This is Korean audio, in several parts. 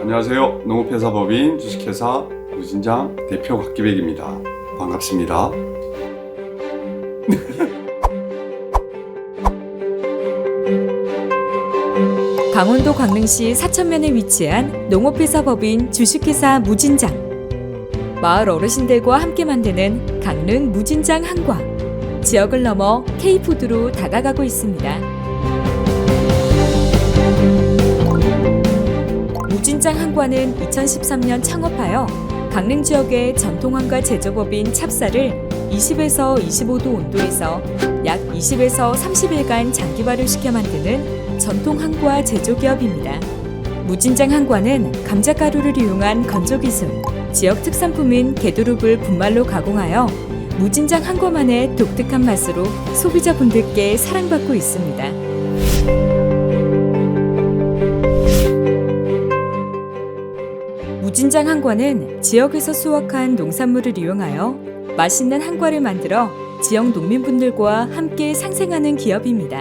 안녕하세요. 농업회사법인 주식회사 무진장 대표 박기백입니다. 반갑습니다. 강원도 광릉시 사천면에 위치한 농업회사 법인 주식회사 무진장. 마을 어르신들과 함께 만드는 강릉 무진장 한과. 지역을 넘어 K푸드로 다가가고 있습니다. 무진장 한과는 2013년 창업하여 강릉 지역의 전통 한과 제조법인 찹쌀을 20에서 25도 온도에서 약 20에서 30일간 장기 발효시켜 만드는 전통 한과 제조 기업입니다. 무진장 한과는 감자가루를 이용한 건조 기술, 지역 특산품인 개두릅을 분말로 가공하여 무진장 한과만의 독특한 맛으로 소비자분들께 사랑받고 있습니다. 무진장 한과는 지역에서 수확한 농산물을 이용하여 맛있는 한과를 만들어 지역 농민분들과 함께 상생하는 기업입니다.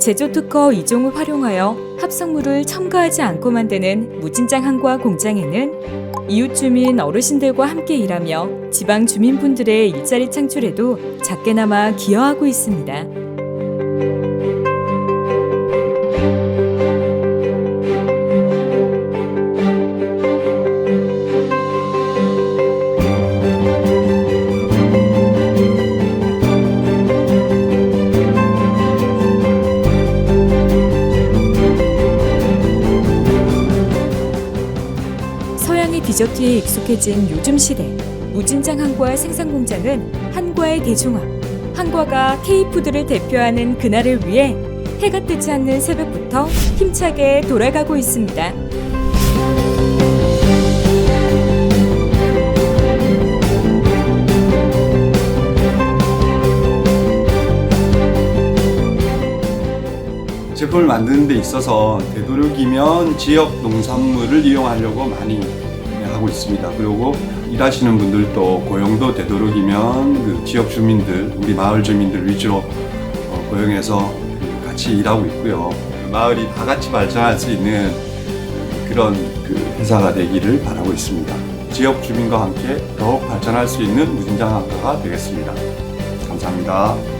제조 특허 이종을 활용하여 합성물을 첨가하지 않고 만드는 무진장 한과 공장에는 이웃 주민 어르신들과 함께 일하며 지방 주민분들의 일자리 창출에도 작게나마 기여하고 있습니다. 서양의 디저트에 익숙해진 요즘 시대 무진장 한과 생산 공장은 한과의 대중화 한과가 K푸드를 대표하는 그날을 위해 해가 뜨지 않는 새벽부터 힘차게 돌아가고 있습니다. 제품을 만드는 데 있어서 되도록이면 지역 농산물을 이용하려고 많이 하고 있습니다. 그리고 일하시는 분들도 고용도 되도록이면 그 지역 주민들, 우리 마을 주민들 위주로 어, 고용해서 같이 일하고 있고요. 마을이 다 같이 발전할 수 있는 그런 그 회사가 되기를 바라고 있습니다. 지역 주민과 함께 더욱 발전할 수 있는 무진장 학과가 되겠습니다. 감사합니다.